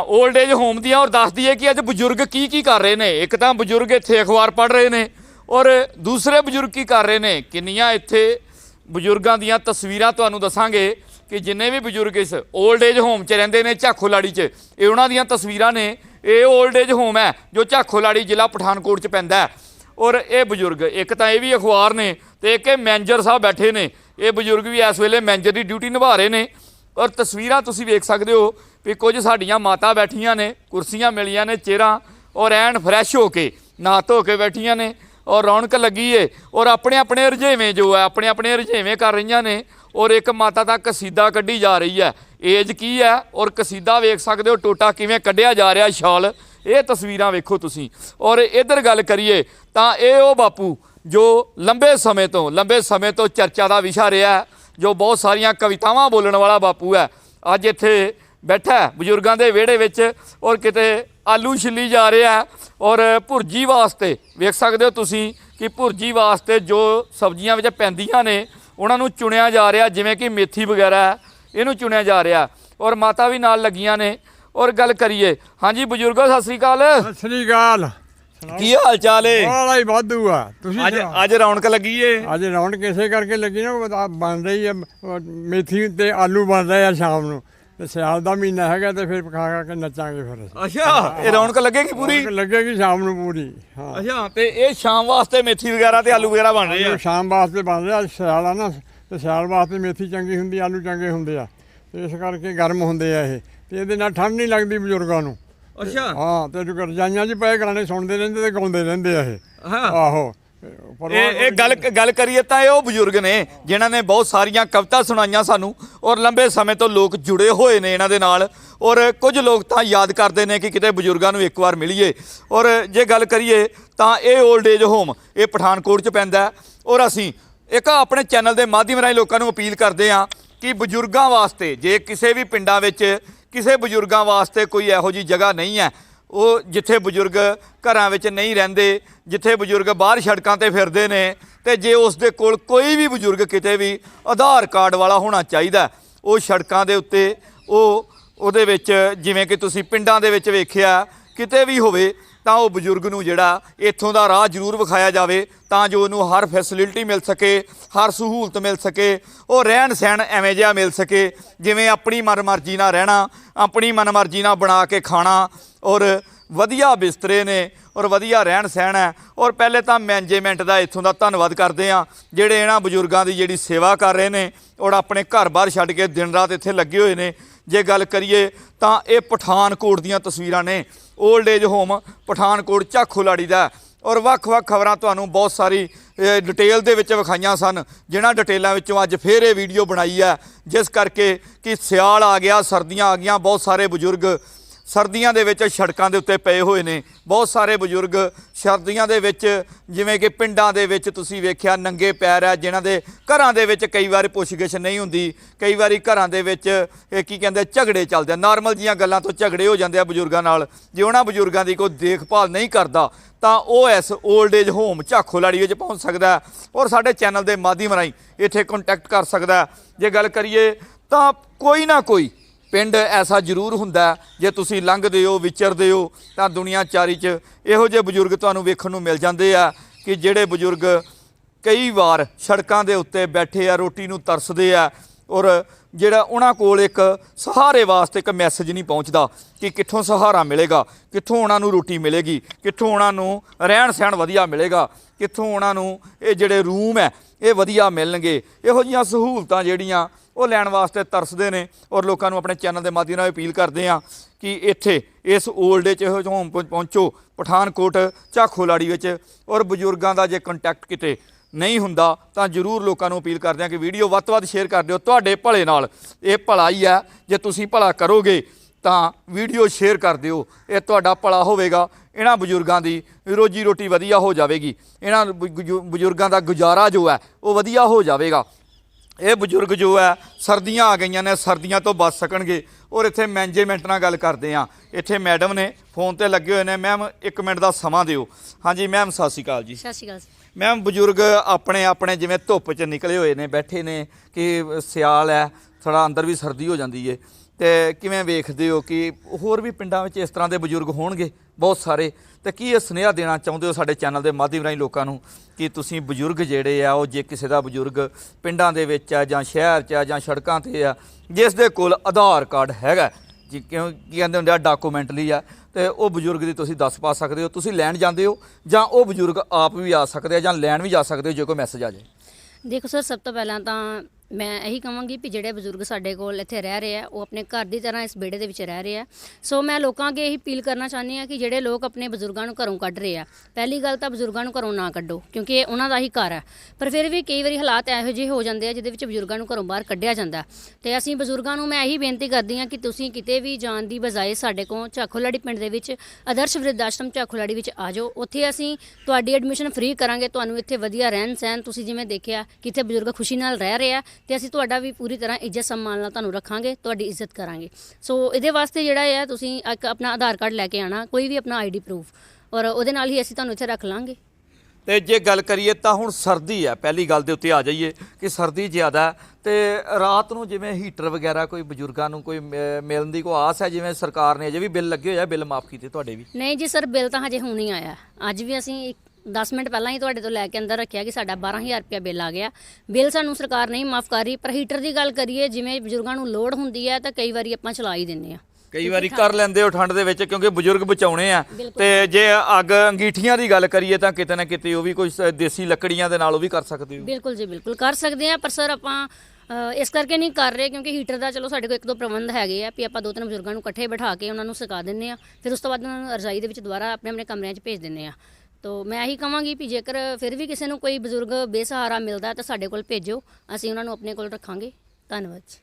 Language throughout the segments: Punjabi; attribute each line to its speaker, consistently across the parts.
Speaker 1: 올ਡ ਏਜ ਹੋਮ ਦੀਆਂ ਔਰ ਦੱਸਦੀ ਹੈ ਕਿ ਅੱਜ ਬਜ਼ੁਰਗ ਕੀ ਕੀ ਕਰ ਰਹੇ ਨੇ। ਇੱਕ ਤਾਂ ਬਜ਼ੁਰਗ ਇੱਥੇ ਅਖਬਾਰ ਪੜ੍ਹ ਰਹੇ ਨੇ ਔਰ ਦੂਸਰੇ ਬਜ਼ੁਰਗ ਕੀ ਕਰ ਰਹੇ ਨੇ। ਕਿੰਨੀਆਂ ਇੱਥੇ ਬਜ਼ੁਰਗਾਂ ਦੀਆਂ ਤਸਵੀਰਾਂ ਤੁਹਾਨੂੰ ਦੱਸਾਂਗੇ ਕਿ ਜਿੰਨੇ ਵੀ ਬਜ਼ੁਰਗ ਇਸ 올ਡ ਏਜ ਹੋਮ 'ਚ ਰਹਿੰਦੇ ਨੇ, ਝਾਖੋ ਲਾੜੀ 'ਚ, ਇਹ ਉਹਨਾਂ ਦੀਆਂ ਤਸਵੀਰਾਂ ਨੇ। ਇਹ 올ਡ ਏਜ ਹੋਮ ਹੈ ਜੋ ਝਾਖੋ ਲਾੜੀ ਜ਼ਿਲ੍ਹਾ ਪਠਾਨਕੋਟ 'ਚ ਪੈਂਦਾ ਔਰ ਇਹ ਬਜ਼ੁਰਗ, ਇੱਕ ਤਾਂ ਇਹ ਵੀ ਅਖਬਾਰ ਨੇ ਤੇ ਇੱਕ ਇਹ ਮੈਨੇਜਰ ਸਾਹਿਬ ਬੈਠੇ ਨੇ। ਇਹ ਬਜ਼ੁਰਗ ਵੀ ਇਸ ਵੇਲੇ ਮੈਨੇਜਰ ਦੀ ਡਿਊਟੀ ਨਿਭਾ ਰਹੇ ਨੇ। ਔਰ ਤਸਵੀਰਾਂ ਤੁਸੀਂ ਵੇਖ ਸਕਦੇ ਹੋ ਵੀ ਕੁਝ ਸਾਡੀਆਂ ਮਾਤਾ ਬੈਠੀਆਂ ਨੇ, ਕੁਰਸੀਆਂ ਮਿਲੀਆਂ ਨੇ ਚੇਅਰਾਂ ਔਰ ਐਨ ਫਰੈਸ਼ ਹੋ ਕੇ, ਨਹਾ ਧੋ ਕੇ ਬੈਠੀਆਂ ਨੇ ਔਰ ਰੌਣਕ ਲੱਗੀ ਏ, ਔਰ ਆਪਣੇ ਆਪਣੇ ਰੁਝੇਵੇਂ ਜੋ ਹੈ, ਆਪਣੇ ਆਪਣੇ ਰੁਝੇਵੇਂ ਕਰ ਰਹੀਆਂ ਨੇ, ਔਰ ਇੱਕ ਮਾਤਾ ਦਾ ਕਸੀਦਾ ਕੱਢੀ ਜਾ ਰਹੀ ਹੈ। ਏਜ ਕੀ ਹੈ? ਔਰ ਕਸੀਦਾ ਵੇਖ ਸਕਦੇ ਹੋ, ਟੋਟਾ ਕਿਵੇਂ ਕੱਢਿਆ ਜਾ ਰਿਹਾ ਸ਼ਾਲ, ਇਹ ਤਸਵੀਰਾਂ ਵੇਖੋ ਤੁਸੀਂ। ਔਰ ਇਧਰ ਗੱਲ ਕਰੀਏ, ਤਾਂ ਇਹ ਉਹ ਬਾਪੂ, ਜੋ ਲੰਬੇ ਸਮੇਂ ਤੋਂ, ਲੰਬੇ ਸਮੇਂ ਤੋਂ ਚਰਚਾ ਦਾ ਵਿਸ਼ਾ ਰਿਹਾ ਜੋ ਬਹੁਤ ਸਾਰੀਆਂ ਕਵਿਤਾਵਾਂ ਬੋਲਣ ਵਾਲਾ ਬਾਪੂ ਹੈ। ਅੱਜ ਇੱਥੇ ਬੈਠਾ ਹੈ ਬਜ਼ੁਰਗਾਂ ਦੇ ਵਿਹੜੇ ਵਿੱਚ ਔਰ ਕਿਤੇ ਆਲੂ ਛਿੱਲੀ ਜਾ ਰਿਹਾ ਔਰ ਭੁਰਜੀ ਵਾਸਤੇ ਵੇਖ ਸਕਦੇ ਹੋ ਤੁਸੀਂ ਕਿ ਭੁਰਜੀ ਵਾਸਤੇ ਜੋ ਸਬਜ਼ੀਆਂ ਵਿੱਚ ਪੈਂਦੀਆਂ ਨੇ ਉਹਨਾਂ ਨੂੰ ਚੁਣਿਆ ਜਾ ਰਿਹਾ ਜਿਵੇਂ ਕਿ ਮੇਥੀ ਵਗੈਰਾ ਇਹਨੂੰ ਚੁਣਿਆ ਜਾ ਰਿਹਾ ਔਰ ਮਾਤਾ ਵੀ ਨਾਲ ਲੱਗੀਆਂ ਨੇ ਔਰ ਗੱਲ ਕਰੀਏ। ਹਾਂਜੀ ਬਜ਼ੁਰਗੋ ਸਤਿ ਸ੍ਰੀ ਅਕਾਲ।
Speaker 2: ਸਤਿ ਸ੍ਰੀ ਅਕਾਲ।
Speaker 1: ਕੀ ਹਾਲ ਚਾਲ ਏ?
Speaker 2: ਬਾਲਾ ਹੀ ਵਾਧੂ ਆ। ਤੁਸੀਂ
Speaker 1: ਅੱਜ। ਅੱਜ ਰੌਣਕ ਲੱਗੀ ਏ?
Speaker 2: ਅੱਜ ਰੌਣਕ ਕਿਸੇ ਕਰਕੇ ਲੱਗੀ ਨਾ ਬਣ ਰਹੀ ਹੈ ਮੇਥੀ ਤੇ ਆਲੂ ਬਣ ਰਹੇ ਆ ਸ਼ਾਮ ਨੂੰ। ਤੇ ਸਿਆਲ ਦਾ ਮਹੀਨਾ ਹੈਗਾ ਤੇ ਫਿਰ ਖਾ ਕੇ ਨੱਚਾਂਗੇ ਫਿਰ ਅਸੀਂ।
Speaker 1: ਅੱਛਾ ਇਹ ਰੌਣਕ ਲੱਗੇਗੀ ਪੂਰੀ?
Speaker 2: ਰੌਣਕ ਲੱਗੇਗੀ ਸ਼ਾਮ ਨੂੰ ਪੂਰੀ ਹਾਂ।
Speaker 1: ਅੱਛਾ ਤੇ ਇਹ ਸ਼ਾਮ ਵਾਸਤੇ ਮੇਥੀ ਵਗੈਰਾ ਤੇ ਆਲੂ ਵਗੈਰਾ ਬਣ ਰਹੇ ਆ?
Speaker 2: ਸ਼ਾਮ ਵਾਸਤੇ ਬਣ ਰਿਹਾ ਸਿਆਲ ਆ ਨਾ ਤੇ ਸਿਆਲ ਵਾਸਤੇ ਮੇਥੀ ਚੰਗੀ ਹੁੰਦੀ ਆਲੂ ਚੰਗੇ ਹੁੰਦੇ ਆ। ਤੇ ਇਸ ਕਰਕੇ ਗਰਮ ਹੁੰਦੇ ਆ ਇਹ। ਤੇ ਇਹਦੇ ਨਾਲ ਠੰਡ ਨਹੀਂ ਲੱਗਦੀ ਬਜ਼ੁਰਗਾਂ ਨੂੰ।
Speaker 1: ਅੱਛਾ।
Speaker 2: ਹਾਂ ਤੇ ਜੋ ਰਜਾਈਆਂ 'ਚ ਪਏ ਗਾਣੇ ਸੁਣਦੇ ਰਹਿੰਦੇ ਤੇ ਗਾਉਂਦੇ ਰਹਿੰਦੇ ਆ ਇਹ।
Speaker 1: ਹਾਂ।
Speaker 2: ਆਹੋ।
Speaker 1: ਇਹ ਇਹ ਗੱਲ ਗੱਲ ਕਰੀਏ ਤਾਂ ਇਹ ਉਹ ਬਜ਼ੁਰਗ ਨੇ ਜਿਨ੍ਹਾਂ ਨੇ ਬਹੁਤ ਸਾਰੀਆਂ ਕਵਿਤਾ ਸੁਣਾਈਆਂ ਸਾਨੂੰ ਔਰ ਲੰਬੇ ਸਮੇਂ ਤੋਂ ਲੋਕ ਜੁੜੇ ਹੋਏ ਨੇ ਇਹਨਾਂ ਦੇ ਨਾਲ ਔਰ ਕੁਝ ਲੋਕ ਤਾਂ ਯਾਦ ਕਰਦੇ ਨੇ ਕਿ ਕਿਤੇ ਬਜ਼ੁਰਗਾਂ ਨੂੰ ਇੱਕ ਵਾਰ ਮਿਲੀਏ। ਔਰ ਜੇ ਗੱਲ ਕਰੀਏ ਤਾਂ ਇਹ 올ਡ ਏਜ ਹੋਮ ਇਹ ਪਠਾਨਕੋਟ 'ਚ ਪੈਂਦਾ ਔਰ ਅਸੀਂ ਇੱਕ ਆਪਣੇ ਚੈਨਲ ਦੇ ਮਾਧਿਅਮ ਰਾਹੀਂ ਲੋਕਾਂ ਨੂੰ ਅਪੀਲ ਕਰਦੇ ਹਾਂ ਕਿ ਬਜ਼ੁਰਗਾਂ ਵਾਸਤੇ ਜੇ ਕਿਸੇ ਵੀ ਪਿੰਡਾਂ ਵਿੱਚ ਕਿਸੇ ਬਜ਼ੁਰਗਾਂ ਵਾਸਤੇ ਕੋਈ ਇਹੋ ਜੀ ਜਗ੍ਹਾ ਨਹੀਂ ਹੈ ਉਹ ਜਿੱਥੇ ਬਜ਼ੁਰਗ ਘਰਾਂ ਵਿੱਚ ਨਹੀਂ ਰਹਿੰਦੇ, ਜਿੱਥੇ ਬਜ਼ੁਰਗ ਬਾਹਰ ਸੜਕਾਂ ਤੇ ਫਿਰਦੇ ਨੇ, ਤੇ ਜੇ ਉਸ ਦੇ ਕੋਲ ਕੋਈ ਵੀ ਬਜ਼ੁਰਗ ਕਿਤੇ ਵੀ ਆਧਾਰ ਕਾਰਡ ਵਾਲਾ ਹੋਣਾ ਚਾਹੀਦਾ, ਉਹ ਸੜਕਾਂ ਦੇ ਉੱਤੇ, ਉਹ, ਉਹਦੇ ਵਿੱਚ ਜਿਵੇਂ ਕਿ ਤੁਸੀਂ ਪਿੰਡਾਂ ਦੇ ਵਿੱਚ ਵੇਖਿਆ ਕਿਤੇ ਵੀ ਹੋਵੇ, ਤਾਂ ਉਹ ਬਜ਼ੁਰਗ ਨੂੰ ਜਿਹੜਾ ਇੱਥੋਂ ਦਾ ਰਾਹ ਜ਼ਰੂਰ ਵਿਖਾਇਆ ਜਾਵੇ, ਤਾਂ ਜੋ ਉਹਨੂੰ ਹਰ ਫੈਸਿਲਿਟੀ ਮਿਲ ਸਕੇ, ਹਰ ਸਹੂਲਤ ਮਿਲ ਸਕੇ, ਉਹ ਰਹਿਣ ਸਹਿਣ ਐਵੇਂ ਜਿਹਾ ਮਿਲ ਸਕੇ, ਜਿਵੇਂ ਆਪਣੀ ਮਨਮਰਜ਼ੀ ਨਾਲ ਰਹਿਣਾ, ਆਪਣੀ ਮਨਮਰਜ਼ੀ ਨਾਲ ਬਣਾ ਕੇ ਖਾਣਾ, ਔਰ ਵਧੀਆ ਬਿਸਤਰੇ ਨੇ, ਔਰ ਵਧੀਆ ਰਹਿਣ ਸਹਿਣ ਹੈ, ਔਰ ਪਹਿਲੇ ਤਾਂ ਮੈਨੇਜਮੈਂਟ ਦਾ ਇੱਥੋਂ ਦਾ ਧੰਨਵਾਦ ਕਰਦੇ ਆ ਜਿਹੜੇ ਇਹਨਾਂ ਬਜ਼ੁਰਗਾਂ ਦੀ ਜਿਹੜੀ ਸੇਵਾ ਕਰ ਰਹੇ ਨੇ, ਔਰ ਆਪਣੇ ਘਰ-ਬਾਰ ਛੱਡ ਕੇ ਦਿਨ ਰਾਤ ਇੱਥੇ ਲੱਗੇ ਹੋਏ ਨੇ ਜੇ ਗੱਲ ਕਰੀਏ ਤਾਂ ਇਹ ਪਠਾਨਕੋਟ ਦੀਆਂ ਤਸਵੀਰਾਂ ਨੇ। Old age home Pathankot Jhakholari ਦਾ। ਔਰ ਵੱਖ-ਵੱਖ ਖਬਰਾਂ ਤੁਹਾਨੂੰ ਬਹੁਤ ਸਾਰੀ ਡਿਟੇਲ ਦੇ ਵਿੱਚ ਵਿਖਾਈਆਂ ਸਨ, ਜਿਨ੍ਹਾਂ ਡਿਟੇਲਾਂ ਵਿੱਚੋਂ ਅੱਜ ਫੇਰ ਇਹ ਵੀਡੀਓ ਬਣਾਈ ਹੈ। ਜਿਸ ਕਰਕੇ ਕਿ ਸਿਆਲ ਆ ਗਿਆ, ਸਰਦੀਆਂ ਆ ਗਈਆਂ, ਬਹੁਤ ਸਾਰੇ ਬਜ਼ੁਰਗ ਸਰਦੀਆਂ ਦੇ ਵਿੱਚ ਸੜਕਾਂ ਦੇ ਉੱਤੇ ਪਏ ਹੋਏ ਨੇ। ਬਹੁਤ ਸਾਰੇ ਬਜ਼ੁਰਗ ਸਰਦੀਆਂ ਦੇ ਵਿੱਚ, ਜਿਵੇਂ ਕਿ ਪਿੰਡਾਂ ਦੇ ਵਿੱਚ ਤੁਸੀਂ ਵੇਖਿਆ, ਨੰਗੇ ਪੈਰ ਆ, ਜਿਨ੍ਹਾਂ ਦੇ ਘਰਾਂ ਦੇ ਵਿੱਚ ਕਈ ਵਾਰ ਪੁੱਛਗਿਛ ਨਹੀਂ ਹੁੰਦੀ। ਕਈ ਵਾਰੀ ਘਰਾਂ ਦੇ ਵਿੱਚ ਇਹ ਕੀ ਕਹਿੰਦੇ, ਝਗੜੇ ਚੱਲਦੇ ਆ। ਨਾਰਮਲ ਜੀਆਂ ਗੱਲਾਂ ਤੋਂ ਝਗੜੇ ਹੋ ਜਾਂਦੇ ਆ ਬਜ਼ੁਰਗਾਂ ਨਾਲ। ਜੇ ਉਹਨਾਂ ਬਜ਼ੁਰਗਾਂ ਦੀ ਕੋਈ ਦੇਖਭਾਲ ਨਹੀਂ ਕਰਦਾ, ਤਾਂ ਉਹ ਇਸ 올ਡ ਏਜ ਹੋਮ ਝਾਖੋਲਾੜੀ ਵਿੱਚ ਪਹੁੰਚ ਸਕਦਾ ਔਰ ਸਾਡੇ ਚੈਨਲ ਦੇ ਮਾਧਿਅਮ ਰਾਹੀਂ ਇੱਥੇ ਕੰਟੈਕਟ ਕਰ ਸਕਦਾ ਜੇ ਗੱਲ ਕਰੀਏ, ਤਾਂ ਕੋਈ ਨਾ ਕੋਈ ਪਿੰਡ ਐਸਾ ਜ਼ਰੂਰ ਹੁੰਦਾ ਜੇ ਤੁਸੀਂ ਲੰਘਦੇ ਹੋ, ਵਿਚਰਦੇ ਹੋ, ਤਾਂ ਦੁਨੀਆਚਾਰੀ 'ਚ ਇਹੋ ਜਿਹੇ ਬਜ਼ੁਰਗ ਤੁਹਾਨੂੰ ਵੇਖਣ ਨੂੰ ਮਿਲ ਜਾਂਦੇ ਆ ਕਿ ਜਿਹੜੇ ਬਜ਼ੁਰਗ ਕਈ ਵਾਰ ਸੜਕਾਂ ਦੇ ਉੱਤੇ ਬੈਠੇ ਆ, ਰੋਟੀ ਨੂੰ ਤਰਸਦੇ ਆ ਔਰ ਜਿਹੜਾ ਉਹਨਾਂ ਕੋਲ ਇੱਕ ਸਹਾਰੇ ਵਾਸਤੇ ਇੱਕ ਮੈਸੇਜ ਨਹੀਂ ਪਹੁੰਚਦਾ ਕਿ ਕਿੱਥੋਂ ਸਹਾਰਾ ਮਿਲੇਗਾ, ਕਿੱਥੋਂ ਉਹਨਾਂ ਨੂੰ ਰੋਟੀ ਮਿਲੇਗੀ, ਕਿੱਥੋਂ ਉਹਨਾਂ ਨੂੰ ਰਹਿਣ ਸਹਿਣ ਵਧੀਆ ਮਿਲੇਗਾ। ਕਿੱਥੋਂ ਉਹਨਾਂ ਨੂੰ ਇਹ ਜਿਹੜੇ ਰੂਮ ਹੈ, ਇਹ ਵਧੀਆ ਮਿਲਣਗੇ। ਇਹੋ ਜੀਆਂ ਸਹੂਲਤਾਂ ਜਿਹੜੀਆਂ ਉਹ ਲੈਣ ਵਾਸਤੇ ਤਰਸਦੇ ਨੇ ਔਰ ਲੋਕਾਂ ਨੂੰ ਆਪਣੇ ਚੈਨਲ ਦੇ ਮਾਧਿਅਮ ਨਾਲ ਅਪੀਲ ਕਰਦੇ ਆ ਕਿ ਇੱਥੇ ਇਸ 올ਡ ਏਜ ਹੋਮ ਪਹੁੰ- ਪਹੁੰਚੋ, ਪਠਾਨਕੋਟ ਝਾਖੋਲਾੜੀ ਵਿੱਚ ਔਰ ਬਜ਼ੁਰਗਾਂ ਦਾ ਜੇ ਕੰਟੈਕਟ ਕਿਤੇ ਨਹੀਂ ਹੁੰਦਾ ਤਾਂ ਜਰੂਰ ਲੋਕਾਂ ਨੂੰ ਅਪੀਲ ਕਰਦੇ ਆ ਕਿ ਵੀਡੀਓ ਵੱਧ ਤੋਂ ਵੱਧ ਸ਼ੇਅਰ ਕਰ ਦਿਓ। ਤੁਹਾਡੇ ਭਲੇ ਨਾਲ ਇਹ ਭਲਾ ਹੀ ਆ ਜੇ ਤੁਸੀਂ ਭਲਾ ਕਰੋਗੇ ਤਾਂ ਵੀਡੀਓ ਸ਼ੇਅਰ ਕਰ ਦਿਓ। ਇਹ ਤੁਹਾਡਾ ਭਲਾ ਹੋਵੇਗਾ। ਇਹਨਾਂ ਬਜ਼ੁਰਗਾਂ ਦੀ ਰੋਜੀ ਰੋਟੀ ਵਧੀਆ ਹੋ ਜਾਵੇਗੀ। ਇਹਨਾਂ ਬਜ਼ੁ- ਬਜ਼ੁਰਗਾਂ ਦਾ ਗੁਜ਼ਾਰਾ ਜੋ ਹੈ ਉਹ ਵਧੀਆ ਹੋ ਜਾਵੇਗਾ। ਇਹ ਬਜ਼ੁਰਗ ਜੋ ਹੈ ਸਰਦੀਆਂ ਆ ਗਈਆਂ ਨੇ ਸਰਦੀਆਂ ਤੋਂ ਬਚ ਸਕਣਗੇ। ਔਰ ਇੱਥੇ ਮੈਨੇਜਮੈਂਟ ਨਾਲ ਗੱਲ ਕਰਦੇ ਆ ਇੱਥੇ ਮੈਡਮ ਨੇ ਫੋਨ ਤੇ ਲੱਗੇ ਹੋਏ ਨੇ। ਮੈਮ 1 ਮਿੰਟ ਦਾ ਸਮਾਂ ਦਿਓ। ਹਾਂਜੀ ਮੈਮ ਸਤਿ ਸ਼੍ਰੀ ਅਕਾਲ ਜੀ।
Speaker 3: ਸਤਿ ਸ਼੍ਰੀ ਅਕਾਲ।
Speaker 1: ਮੈਮ ਬਜ਼ੁਰਗ ਆਪਣੇ ਆਪਣੇ ਜਿਵੇਂ ਧੁੱਪ 'ਚ ਨਿਕਲੇ ਹੋਏ ਨੇ ਬੈਠੇ ਨੇ ਕਿ ਸਿਆਲ ਹੈ ਥੋੜਾ ਅੰਦਰ ਵੀ ਸਰਦੀ ਹੋ ਜਾਂਦੀ ਏ। ਤੇ ਕਿਵੇਂ ਵੇਖਦੇ ਹੋ ਕਿ ਹੋਰ ਵੀ ਪਿੰਡਾਂ ਵਿੱਚ ਇਸ ਤਰ੍ਹਾਂ ਦੇ ਬਜ਼ੁਰਗ ਹੋਣਗੇ? ਬਹੁਤ ਸਾਰੇ। ਤੇ ਕੀ ਇਹ ਸੁਨੇਹਾ ਦੇਣਾ ਚਾਹੁੰਦੇ ਹੋ ਸਾਡੇ ਚੈਨਲ ਦੇ ਮਾਧਿਅਮ ਰਾਹੀਂ ਲੋਕਾਂ ਨੂੰ ਕਿ ਤੁਸੀਂ ਬਜ਼ੁਰਗ ਜਿਹੜੇ ਆ, ਉਹ ਜੇ ਕਿਸੇ ਦਾ ਬਜ਼ੁਰਗ ਪਿੰਡਾਂ ਦੇ ਵਿੱਚ ਆ ਜਾਂ ਸ਼ਹਿਰ 'ਚ ਆ ਜਾਂ ਸੜਕਾਂ ਤੇ ਆ, ਜਿਸ ਦੇ ਕੋਲ ਆਧਾਰ ਕਾਰਡ ਹੈਗਾ, ਜੀ ਕਿਉਂ ਕੀ ਕਹਿੰਦੇ ਹੁੰਦੇ ਆ, ਡਾਕੂਮੈਂਟਲੀ ਆ, ਤੇ ਉਹ ਬਜ਼ੁਰਗ ਦੀ ਤੁਸੀਂ ਦੱਸ ਪਾ ਸਕਦੇ ਹੋ, ਤੁਸੀਂ ਲੈਣ ਜਾਂਦੇ ਹੋ ਜਾਂ ਉਹ ਬਜ਼ੁਰਗ ਆਪ ਵੀ ਆ ਸਕਦੇ ਆ ਜਾਂ ਲੈਣ ਵੀ ਜਾ ਸਕਦੇ ਹੋ, ਜੇ ਕੋਈ ਮੈਸੇਜ ਆ ਜਾਏ।
Speaker 3: ਦੇਖੋ ਸਰ, ਸਭ ਤੋਂ ਪਹਿਲਾਂ ਤਾਂ ਮੈਂ ਇਹੀ ਕਹਾਂਗੀ ਕਿ ਜਿਹੜੇ ਬਜ਼ੁਰਗ ਸਾਡੇ ਕੋਲ ਇੱਥੇ ਰਹਿ ਰਹੇ ਆ, ਉਹ ਆਪਣੇ ਘਰ ਦੀ ਤਰ੍ਹਾਂ ਇਸ ਬੇੜੇ ਦੇ ਵਿੱਚ ਰਹਿ ਰਹੇ ਆ। ਸੋ ਮੈਂ ਲੋਕਾਂ ਅੱਗੇ ਇਹੀ ਅਪੀਲ ਕਰਨਾ ਚਾਹੁੰਦੀ ਆ ਕਿ ਜਿਹੜੇ ਲੋਕ ਆਪਣੇ ਬਜ਼ੁਰਗਾਂ ਨੂੰ ਘਰੋਂ ਕੱਢ ਰਹੇ ਆ, ਪਹਿਲੀ ਗੱਲ ਤਾਂ ਬਜ਼ੁਰਗਾਂ ਨੂੰ ਘਰੋਂ ਨਾ ਕੱਢੋ, ਕਿਉਂਕਿ ਇਹ ਉਹਨਾਂ ਦਾ ਹੀ ਘਰ ਹੈ ਪਰ ਫਿਰ ਵੀ ਕਈ ਵਾਰੀ ਹਾਲਾਤ ਇਹੋ ਜਿਹੇ ਹੋ ਜਾਂਦੇ ਆ, ਜਿਹਦੇ ਵਿੱਚ ਬਜ਼ੁਰਗਾਂ ਨੂੰ ਘਰੋਂ ਬਾਹਰ ਕੱਢਿਆ ਜਾਂਦਾ। ਤੇ ਅਸੀਂ ਬਜ਼ੁਰਗਾਂ ਨੂੰ ਮੈਂ ਇਹੀ ਬੇਨਤੀ ਕਰਦੀ ਆ ਕਿ ਤੁਸੀਂ ਕਿਤੇ ਵੀ ਜਾਣ ਦੀ ਬਜਾਏ ਸਾਡੇ ਕੋਲ ਝਾਖੋਲਾੜੀ ਪਿੰਡ ਦੇ ਵਿੱਚ ਆਦਰਸ਼ ਵਿਰਧ ਆਸ਼ਰਮ ਝਾਖੋਲਾੜੀ ਵਿੱਚ ਆ ਜਾਓ। ਉੱਥੇ ਅਸੀਂ ਤੁਹਾਡੀ ਐਡਮਿਸ਼ਨ ਫ੍ਰੀ ਕਰਾਂਗੇ, ਤੁਹਾਨੂੰ ਇੱਥੇ ਵਧੀਆ ਰਹਿਣ ਸਹਿਣ ਤੁਸੀਂ ਜਿਵੇਂ ਦੇਖਿਆ ਕਿ ਇੱਥੇ ਬਜ਼ੁਰਗ ਖੁਸ਼ੀ ਨਾਲ ਰਹਿ ਰਹੇ ਆ ਤੇ ਅਸੀਂ ਤੁਹਾਡਾ ਵੀ ਪੂਰੀ ਤਰ੍ਹਾਂ ਇੱਜ਼ਤ ਸਨਮਾਨ ਨਾਲ ਤੁਹਾਨੂੰ ਰੱਖਾਂਗੇ ਤੁਹਾਡੀ ਇੱਜ਼ਤ ਕਰਾਂਗੇ। ਸੋ ਇਹਦੇ ਵਾਸਤੇ ਜਿਹੜਾ ਹੈ ਤੁਸੀਂ ਇੱਕ ਆਪਣਾ ਆਧਾਰ ਕਾਰਡ ਲੈ ਕੇ ਆਣਾ ਕੋਈ ਵੀ ਆਪਣਾ ਆਈਡੀ ਪ੍ਰੂਫ। ਔਰ ਉਹਦੇ ਨਾਲ ਹੀ ਅਸੀਂ ਤੁਹਾਨੂੰ ਇੱਥੇ ਰੱਖ ਲਾਂਗੇ।
Speaker 1: ਤੇ ਜੇ ਗੱਲ ਕਰੀਏ ਤਾਂ ਹੁਣ ਸਰਦੀ ਹੈ ਪਹਿਲੀ ਗੱਲ ਦੇ ਉੱਤੇ ਆ ਜਾਈਏ ਕਿ ਸਰਦੀ ਜ਼ਿਆਦਾ ਤੇ ਰਾਤ ਨੂੰ ਜਿਵੇਂ ਹੀਟਰ ਵਗੈਰਾ ਕੋਈ ਬਜ਼ੁਰਗਾਂ ਨੂੰ ਕੋਈ ਮਿਲਣ ਦੀ ਕੋਈ ਆਸ ਹੈ ਜਿਵੇਂ ਸਰਕਾਰ ਨੇ ਅਜੇ ਵੀ ਬਿੱਲ ਲੱਗੇ ਹੋਏ ਆ ਬਿੱਲ ਮਾਫ ਕੀਤੇ ਤੁਹਾਡੇ ਵੀ?
Speaker 3: ਨਹੀਂ ਜੀ ਸਰ ਬਿੱਲ ਤਾਂ ਹਜੇ ਹੁਣ ਹੀ ਆਇਆ। ਅੱਜ ਵੀ ਅਸੀਂ ਇੱਕ 10 ਮਿੰਟ ਪਹਿਲਾਂ ਹੀ ਤੁਹਾਡੇ ਤੋਂ ਲੈ ਕੇ ਅੰਦਰ ਰੱਖਿਆ ਕਿ ਸਾਡਾ 12000 ਰੁਪਇਆ ਬਿੱਲ ਆ ਗਿਆ। ਬਿੱਲ ਸਾਨੂੰ ਸਰਕਾਰ ਨਹੀਂ ਮਾਫ ਕਰ ਰਹੀ ਪਰ ਹੀਟਰ ਦੀ ਗੱਲ ਕਰੀਏ ਜਿਵੇਂ ਬਜ਼ੁਰਗਾਂ ਨੂੰ ਲੋੜ ਹੁੰਦੀ ਹੈ ਤਾਂ ਕਈ ਵਾਰੀ ਆਪਾਂ ਚਲਾ ਹੀ ਦਿੰਨੇ ਆ
Speaker 1: ਕਈ ਵਾਰੀ ਕਰ ਲੈਂਦੇ ਹੋ ਠੰਡ ਦੇ ਵਿੱਚ ਕਿਉਂਕਿ ਬਜ਼ੁਰਗ ਬਚਾਉਣੇ ਆ। ਤੇ ਜੇ ਅੱਗ ਅੰਗੀਠੀਆਂ ਦੀ ਗੱਲ ਕਰੀਏ ਤਾਂ ਕਿਤੇ ਨਾ ਕਿਤੇ ਉਹ ਵੀ ਕੋਈ ਸ- ਦੇਸੀ ਲੱਕੜੀਆਂ ਦੇ ਨਾਲ ਉਹ ਵੀ ਕਰ ਸਕਦੇ ਹੋ।
Speaker 3: ਬਿਲਕੁਲ ਜੀ ਬਿਲਕੁਲ। ਕਰ ਸਕਦੇ ਆ ਪਰ ਸਰ ਆਪਾਂ ਇਸ ਕਰਕੇ ਨਹੀਂ ਕਰ ਰਹੇ ਕਿਉਂਕਿ ਹੀਟਰ ਦਾ ਚਲੋ ਸਾਡੇ ਕੋਲ ਇੱਕ ਦੋ ਪ੍ਰਬੰਧ ਹੈਗੇ ਆ ਵੀ ਆਪਾਂ ਦੋ ਤਿੰਨ ਬਜ਼ੁਰਗਾਂ ਨੂੰ ਇਕੱਠੇ ਬਿਠਾ ਕੇ ਉਹਨਾਂ ਨੂੰ ਸੁਕਾ ਦਿੰਨੇ ਆ ਫਿਰ ਉਸ ਤੋਂ ਬਾਅਦ ਉਹਨਾਂ ਨੂੰ ਰਜਾਈ ਦੇ ਵਿੱਚ ਦੁਬਾਰਾ ਆਪਣੇ ਆਪਣੇ ਕਮਰਿਆਂ 'ਚ ਭੇਜ ਦਿੰਨੇ ਆ ਤੋ ਮੈਂ ਇਹੀ ਕਹਾਂਗੀ ਵੀ ਜੇਕਰ ਫਿਰ ਵੀ ਕਿਸੇ ਨੂੰ ਕੋਈ ਬਜ਼ੁਰਗ ਬੇਸਹਾਰਾ ਮਿਲਦਾ ਤਾਂ ਸਾਡੇ ਕੋਲ ਭੇਜੋ, ਅਸੀਂ ਉਹਨਾਂ ਨੂੰ ਆਪਣੇ ਕੋਲ ਰੱਖਾਂਗੇ। ਧੰਨਵਾਦ ਜੀ।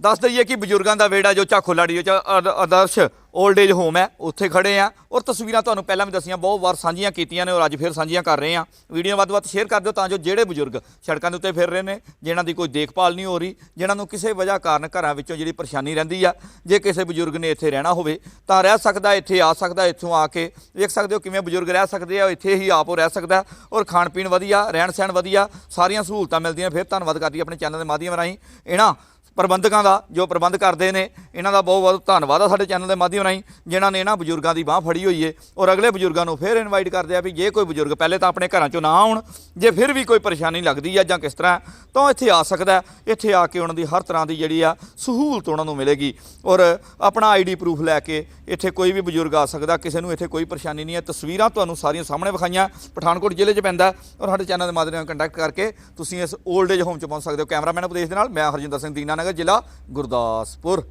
Speaker 1: ਦੱਸ ਦਈਏ ਕਿ ਬਜ਼ੁਰਗਾਂ ਦਾ ਵਿਹੜਾ ਜੋ ਝਾਖੋ ਲਾੜੀ ਚ ਆਦ- ਆਦਰਸ਼ 올ਡ ਏਜ ਹੋਮ ਹੈ, ਉੱਥੇ ਖੜੇ ਆ ਔਰ ਤਸਵੀਰਾਂ ਤੁਹਾਨੂੰ ਪਹਿਲਾਂ ਵੀ ਦੱਸੀਆਂ, ਬਹੁਤ ਵਾਰ ਸਾਂਝੀਆਂ ਕੀਤੀਆਂ ਨੇ ਔਰ ਅੱਜ ਫਿਰ ਸਾਂਝੀਆਂ ਕਰ ਰਹੇ ਆ ਵੀਡੀਓ ਵੱਧ ਵੱਧ ਸ਼ੇਅਰ ਕਰ ਦਿਓ ਤਾਂ ਜੋ ਜਿਹੜੇ ਬਜ਼ੁਰਗ ਸੜਕਾਂ ਦੇ ਉੱਤੇ ਫਿਰ ਰਹੇ ਨੇ, ਜਿਨ੍ਹਾਂ ਦੀ ਕੋਈ ਦੇਖਭਾਲ ਨਹੀਂ ਹੋ ਰਹੀ, ਜਿਨ੍ਹਾਂ ਨੂੰ ਕਿਸੇ ਵਜ੍ਹਾ ਕਾਰਨ ਘਰਾਂ ਵਿੱਚੋਂ ਜਿਹੜੀ ਪਰੇਸ਼ਾਨੀ ਰਹਿੰਦੀ ਆ, ਜੇ ਕਿਸੇ ਬਜ਼ੁਰਗ ਨੇ ਇੱਥੇ ਰਹਿਣਾ ਹੋਵੇ, ਤਾਂ ਰਹਿ ਸਕਦਾ, ਇੱਥੇ ਆ ਸਕਦਾ, ਇੱਥੋਂ ਆ ਕੇ ਵੇਖ ਸਕਦੇ ਹੋ ਕਿਵੇਂ ਬਜ਼ੁਰਗ ਰਹਿ ਸਕਦੇ ਆ ਇੱਥੇ ਹੀ ਆਪ ਉਹ ਰਹਿ ਸਕਦਾ। ਔਰ ਖਾਣ ਪੀਣ ਵਧੀਆ ਰਹਿਣ ਸਹਿਣ ਵਧੀਆ, ਸਾਰੀਆਂ ਸਹੂਲਤਾਂ ਮਿਲਦੀਆਂ। ਫਿਰ ਧੰਨਵਾਦ ਕਰਦੀ ਆਪਣੇ ਚੈਨਲ ਦੇ ਮਾਧਿਅਮ ਰਾਹੀਂ। ਇਹਨਾਂ ਪ੍ਰਬੰਧਕਾਂ ਦਾ, ਜੋ ਪ੍ਰਬੰਧ ਕਰਦੇ ਨੇ, ਇਹਨਾਂ ਦਾ ਬਹੁਤ ਬਹੁਤ ਧੰਨਵਾਦ ਆ ਸਾਡੇ ਚੈਨਲ ਦੇ ਮਾਧਿਅਮ ਰਾਹੀਂ, ਜਿਨ੍ਹਾਂ ਨੇ ਇਹਨਾਂ ਬਜ਼ੁਰਗਾਂ ਦੀ ਬਾਹ ਫੜੀ ਹੋਈ ਏ। ਔਰ ਅਗਲੇ ਬਜ਼ੁਰਗਾਂ ਨੂੰ ਫਿਰ ਇਨਵਾਈਟ ਕਰਦੇ ਆ ਵੀ ਜੇ ਕੋਈ ਬਜ਼ੁਰਗ ਪਹਿਲੇ ਤਾਂ ਆਪਣੇ ਘਰਾਂ ਚੋਂ ਨਾ ਆਉਣ, ਜੇ ਫਿਰ ਵੀ ਕੋਈ ਪਰੇਸ਼ਾਨੀ ਲੱਗਦੀ ਆ ਜਾਂ ਕਿਸ ਤਰ੍ਹਾਂ, ਤਾਂ ਉਹ ਇੱਥੇ ਆ ਸਕਦਾ ਇੱਥੇ ਆ ਕੇ ਉਹਨਾਂ ਦੀ ਹਰ ਤਰ੍ਹਾਂ ਦੀ ਜਿਹੜੀ ਆ ਸਹੂਲਤ ਉਹਨਾਂ ਨੂੰ ਮਿਲੇਗੀ। ਔਰ ਆਪਣਾ ਆਈਡੀ ਪ੍ਰੂਫ ਲੈ ਕੇ ਇੱਥੇ ਕੋਈ ਵੀ ਬਜ਼ੁਰਗ ਆ ਸਕਦਾ, ਕਿਸੇ ਨੂੰ ਇੱਥੇ ਕੋਈ ਪਰੇਸ਼ਾਨੀ ਨਹੀਂ ਹੈ। ਤਸਵੀਰਾਂ ਤੁਹਾਨੂੰ ਸਾਰੀਆਂ ਸਾਹਮਣੇ ਵਿਖਾਈਆਂ। ਪਠਾਨਕੋਟ ਜ਼ਿਲ੍ਹੇ 'ਚ ਪੈਂਦਾ। ਔਰ ਸਾਡੇ ਚੈਨਲ ਦੇ ਮਾਧਿਅਮ ਨਾਲ ਕੰਟੈਕਟ ਕਰਕੇ ਤੁਸੀਂ ਇਸ 올ਡ ਏਜ ਹੋਮ 'ਚ ਪਹੁੰਚ ਸਕਦੇ ਹੋ। ਕੈਮਰਾਮੈਨ ਉਪਦੇਸ਼ ਦੇ ਨਾਲ, ਮੈਂ ਹਰਜਿੰਦਰ ਸਿੰਘ ਨਗਰ ਜ਼ਿਲ੍ਹਾ ਗੁਰਦਾਸਪੁਰ।